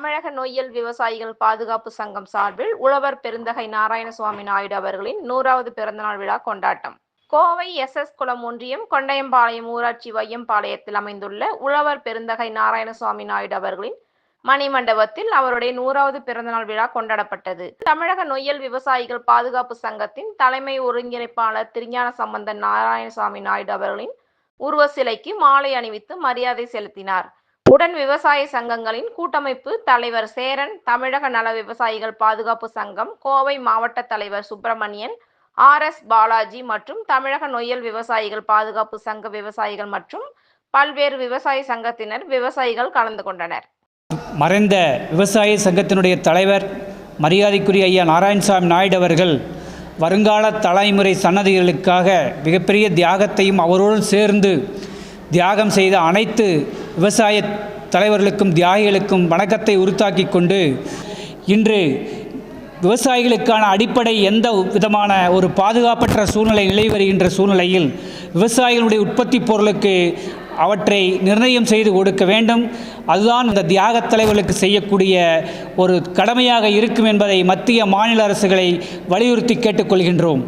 தமிழக நொய்யல் விவசாயிகள் பாதுகாப்பு சங்கம் சார்பில் உழவர் பெருந்தகை நாராயணசுவாமி நாயுடு அவர்களின் நூறாவது பிறந்தநாள் விழா கொண்டாட்டம். கோவை எஸ் எஸ் குளம் ஒன்றியம் கொண்டையம்பாளையம் ஊராட்சி வையம்பாளையத்தில் அமைந்துள்ள உழவர் பெருந்தகை நாராயணசுவாமி நாயுடு அவர்களின் மணிமண்டபத்தில் அவருடைய நூறாவது பிறந்தநாள் விழா கொண்டாடப்பட்டது. தமிழக நொய்யல் விவசாயிகள் பாதுகாப்பு சங்கத்தின் தலைமை ஒருங்கிணைப்பாளர் திருஞான சம்பந்தன் நாராயணசாமி நாயுடு அவர்களின் உருவ சிலைக்கு மாலை அணிவித்து மரியாதை செலுத்தினார். உடன் விவசாய சங்கங்களின் கூட்டமைப்பு தலைவர் சேரன் தமிழக நல விவசாயிகள் பாதுகாப்பு சங்கம் கோவை மாவட்ட தலைவர் சுப்பிரமணியன் ஆர் எஸ் பாலாஜி மற்றும் தமிழக நொய்யல் விவசாயிகள் பாதுகாப்பு சங்க விவசாயிகள் மற்றும் பல்வேறு விவசாய சங்கத்தினர் விவசாயிகள் கலந்து கொண்டனர். மறைந்த விவசாய சங்கத்தினுடைய தலைவர் மரியாதைக்குரிய ஐயா நாராயணசாமி நாயுடு அவர்கள் வருங்கால தலைமுறை சன்னதிகளுக்காக மிகப்பெரிய தியாகத்தையும் அவரோடு சேர்ந்து தியாகம் செய்த அனைத்து விவசாய தலைவர்களுக்கும் தியாகிகளுக்கும் வணக்கத்தை உறுத்தாக்கி கொண்டு இன்று விவசாயிகளுக்கான அடிப்படை எந்த விதமான ஒரு பாதுகாப்பற்ற சூழ்நிலை நிலவி வருகின்ற சூழ்நிலையில் விவசாயிகளுடைய உற்பத்தி பொருளுக்கு அவற்றை நிர்ணயம் செய்து கொடுக்க வேண்டும். அதுதான் இந்த தியாகத் தலைவர்களுக்கு செய்யக்கூடிய ஒரு கடமையாக இருக்கும் என்பதை மத்திய மாநில அரசுகளை வலியுறுத்தி கேட்டுக்கொள்கின்றோம்